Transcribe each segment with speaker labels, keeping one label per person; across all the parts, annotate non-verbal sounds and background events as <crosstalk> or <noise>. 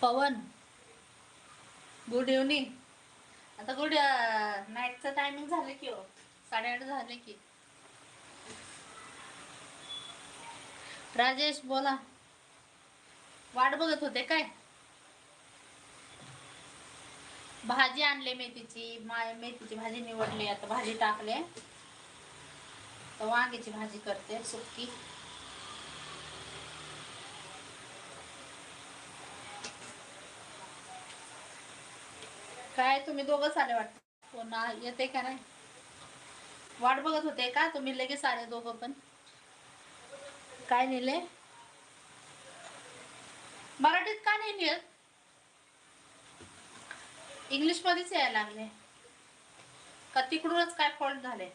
Speaker 1: पवन. Good evening आता good नाईटचं timing झालं की हो. साडेआठ झाले की. राजेश बोला. वाट बघत होते काय? भाजी आणली मेथीची मेथीची भाजी निवडली आता भाजी टाकले. तर वांग्याची भाजी करते सुकी काय तुम्ही दोघंच आले वाटत कोण येते का नाही? वाट बघत होते का तुम्ही? लगेच आले दोघं पण. काय नेले? मराठीत का नाही लिहित इंग्लिश मध्येच यायला लागले. का तिकडूनच काय फॉल्ट झाले?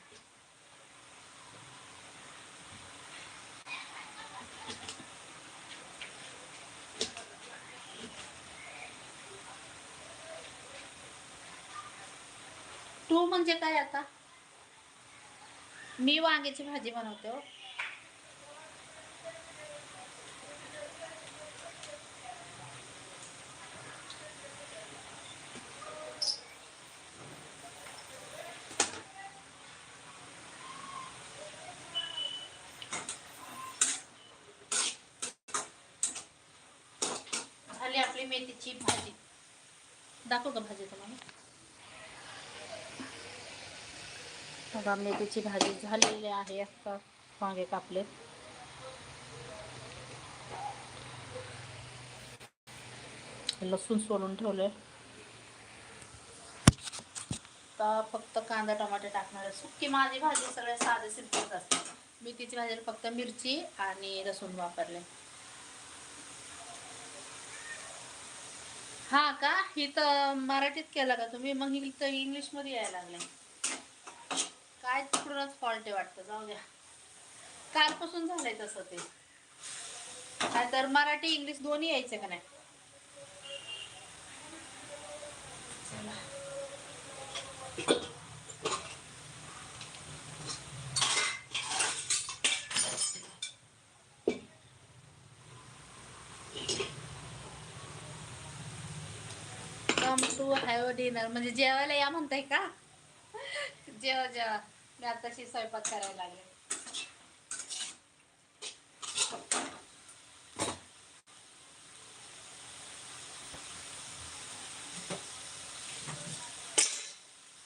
Speaker 1: तू म्हणजे काय आता? मी वांग्याची भाजी बनवते हो. झाली आपली मेथीची भाजी. दाखव का भाजी तुम्हाला. बघा मेथीची भाजी झालेली आहे आता वांगे कापले लसूण सोलून ठेवले तर फक्त कांदा टमाटे टाकणार सुकी माझी भाजी सगळ्या साधे सिंपलच असते मेथीची भाजीला फक्त मिरची आणि लसूण वापरले. हा का? ही तर मराठीत केलं का तुम्ही? मग ही तर इंग्लिशमध्ये यायला लागले. काय तिकडूनच फॉल्ट आहे वाटतं जाऊ द्या. कालपासून झालंय तसं ते. काय तर मराठी इंग्लिश दोन्ही यायचं का नाही? कम टू हॅव डिनर म्हणजे जेवायला या म्हणताय का? जेवा जेवा. मी आताशी स्वयंपाक करायला लागले.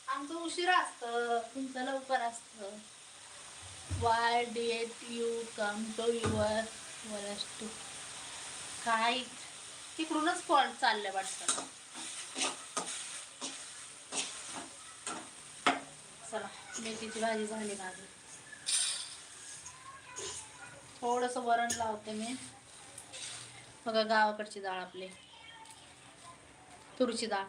Speaker 1: आमचं उशिरा असतं तुमचं लवकर असतं. Why did you come to your worse to काय तिकडूनच फॉल्ट चालले वाटतं. चला. मेथीची भाजी झाली माझी. थोडस वरण लावते मी. बघा गावाकडची डाळ आपली. तुरीची डाळ.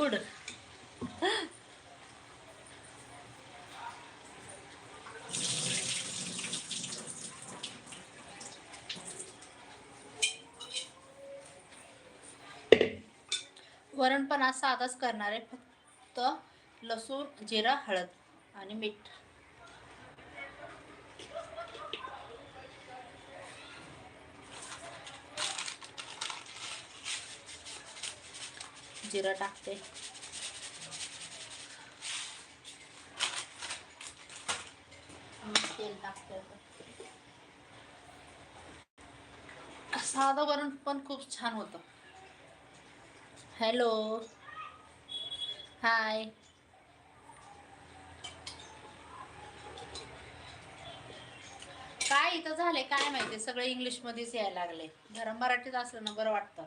Speaker 1: गुड. वरण पण आज साधाच करणार आहे. फक्त लसूण जिरा हळद आणि मीठ. जिरं टाकते. तेल टाकते साधं वरण पण खूप छान होतं. हॅलो. हाय. काय इथं झालंय? काय माहिती? सगळे इंग्लिश मध्येच यायला लागले. जरा मराठीत असलं ना बरं वाटतं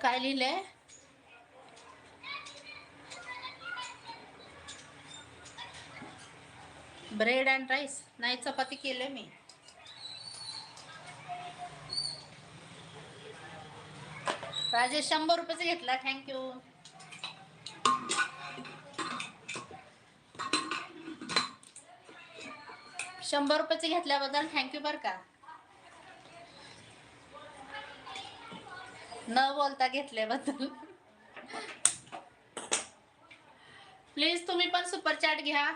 Speaker 1: काय लिहिलंय ब्रेड अँड राईस. नाही चपाती केले मी. राजेश शंभर रुपयाचा घेतला. थँक्यू शंभर रुपयाचे घेतल्याबद्दल थँक्यू बरं का. न बोलता घेतल्याबद्दल. प्लीज तुम्ही पण सुपर चॅट घ्या.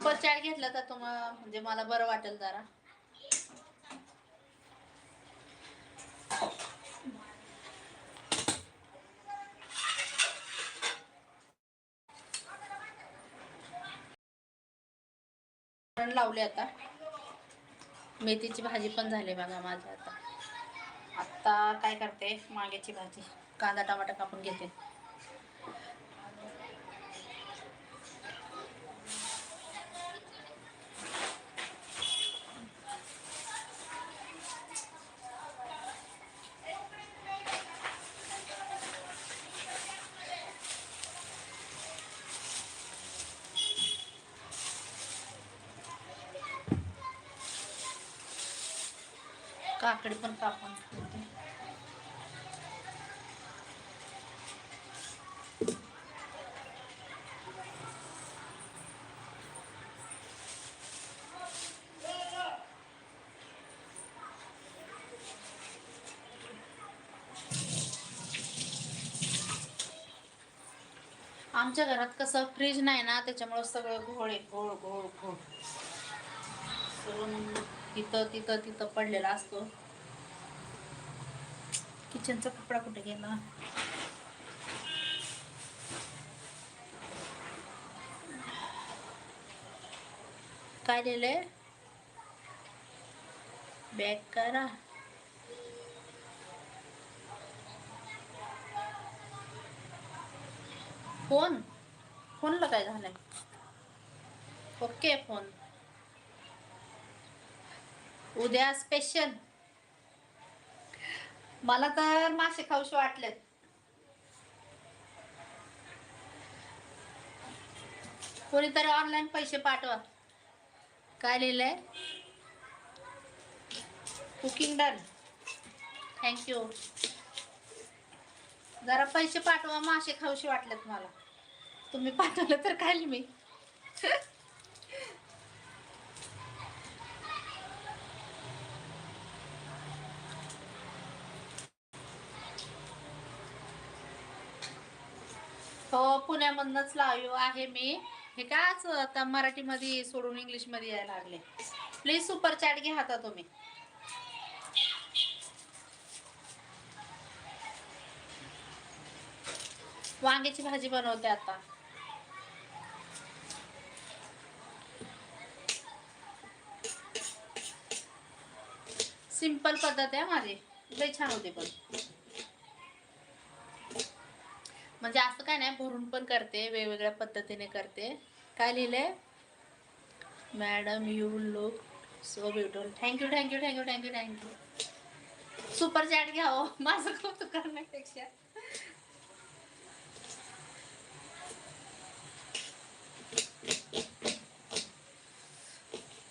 Speaker 1: सुपर चॅट घेतलं तर तुम्हाला म्हणजे मला बरं वाटेल जरा. लावले आता. मेथीची भाजी पण झाली बघा माझी आता. आता काय करते? माग्याची भाजी. कांदा टमाटा कापून घेते. काकडी पण कापून ठेवते. आमच्या घरात कसं फ्रीज नाही ना त्याच्यामुळे सगळं घोळ आहे घोळ घोळ घोळ. इथं तिथं तिथं तिथं पडलेला असतो. किचनचा कपडा कुठे गेला? काय लिहिलंय? बॅक करा. फोन फोनला काय झालंय? ओके फोन उद्या स्पेशल मला तर मासे खाऊशी वाटलेत. कोणीतरी ऑनलाईन पैसे पाठवा. काय लिहिलंय? कुकिंग डन थँक्यू जरा पैसे पाठवा मासे खाऊशी वाटलेत मला. तुम्ही पाठवलं तर खाईल मी <laughs> हो पुण्यामधनंच लाईव्ह आहे मी. हे काच आता मराठीमध्ये सोडून इंग्लिशमध्ये यायला लागले. प्लीज सुपर चॅट घ्या आता तुम्ही. वांग्याची भाजी बनवते आता. सिंपल पद्धत आहे माझी. लई छान होते पण. म्हणजे असं काय नाही भरून पण करते वेगवेगळ्या पद्धतीने करते. काय लिहिलंय? Madam you look so beautiful. Thank you thank you thank you thank you thank you super chat घ्यावं माझं कौतुक करण्यापेक्षा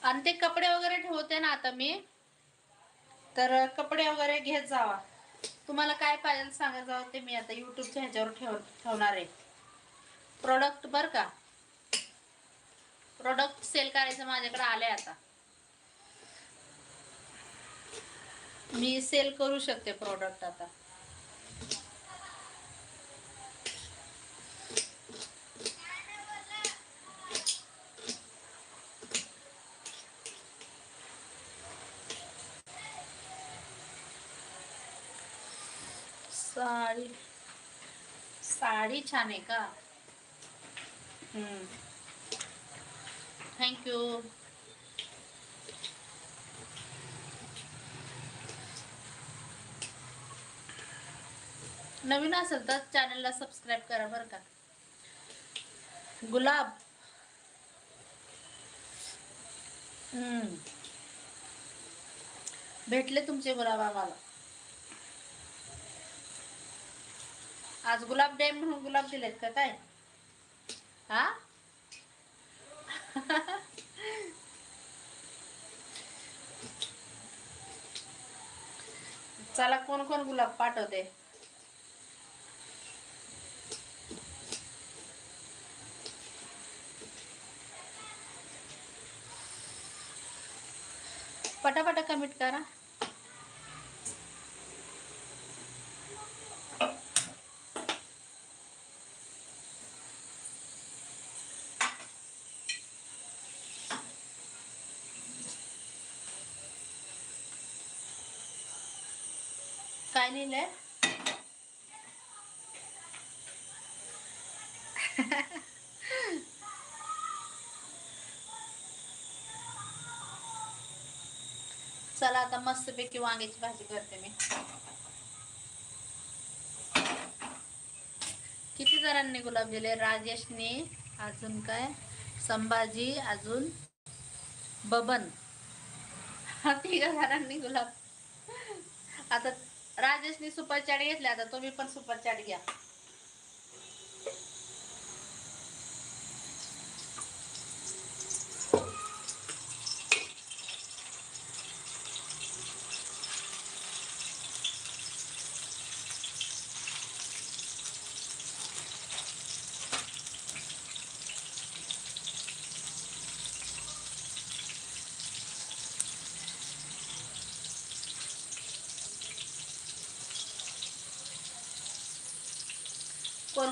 Speaker 1: आणि ते कपडे वगैरे ठेवते ना आता मी तर कपडे वगैरे घेत जावा. तुम्हाला काय पाहिजे सांगायचं जावं ते मी आता युट्यूबच्या ह्याच्यावर ठेव ठेवणार आहे. प्रोडक्ट बर का? प्रोडक्ट सेल करायचं माझ्याकडे आले आता. मी सेल करू शकते प्रोडक्ट आता. छान आहे का? थँक्यू नवीन असेल तर चॅनलला सबस्क्राईब करा बरं का. गुलाब. हम्म. भेटले तुमचे गुलाब आम्हाला. आज गुलाब डे म्हणून गुलाब दिलेत का काय हा? चला कोण कोण गुलाब पाठवते? पटापटा कमिट करा. काय आहे <laughs> चला आता मस्तपैकी वांग्याची भाजी करते मी. किती जणांनी गुलाब दिले राजेशने अजून काय? संभाजी अजून बबन. तिघ जणांनी गुलाब. आता राजेशने सुपर चॅट घेतले आता तुम्ही पण सुपर चॅट घ्या.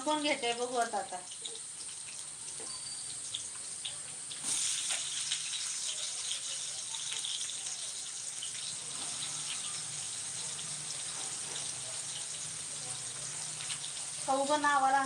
Speaker 1: कोण घेते बघू आता आता. खाऊ ग नावाला.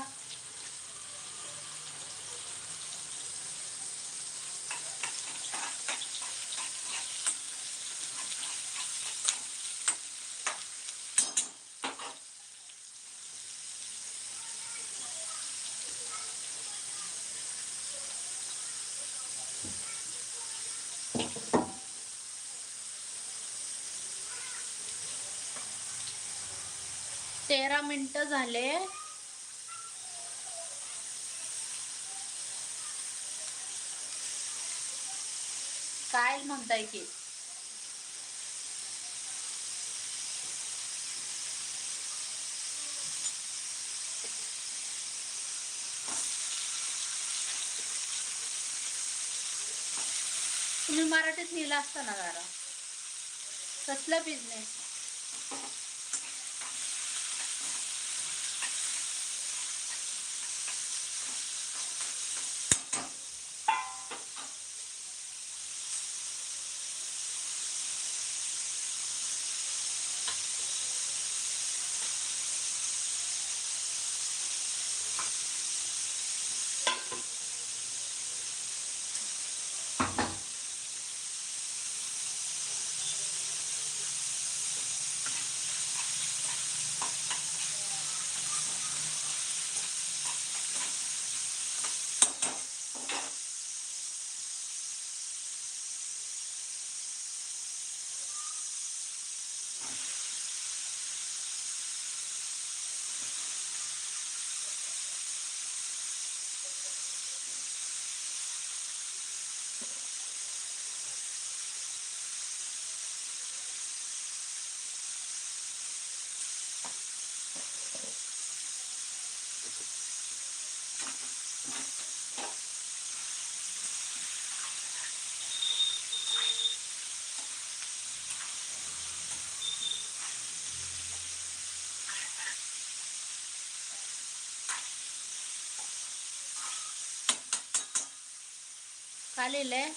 Speaker 1: तेरा मिनिटं झाले. काय म्हणताय की? तुम्ही मराठीत लिहिलं असतं ना जरा. कसला बिझनेस काय आहे.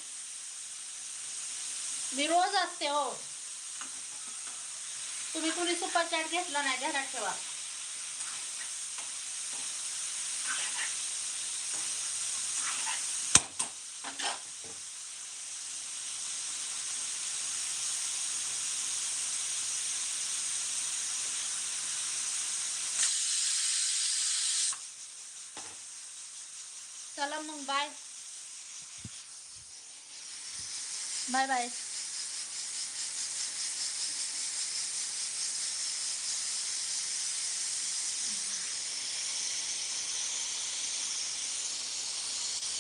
Speaker 1: मी रोज असते हो. तुम्ही कुणी सुपर चॅट घेतला नाही घरात ठेवा. चला मग बाय. Bye bye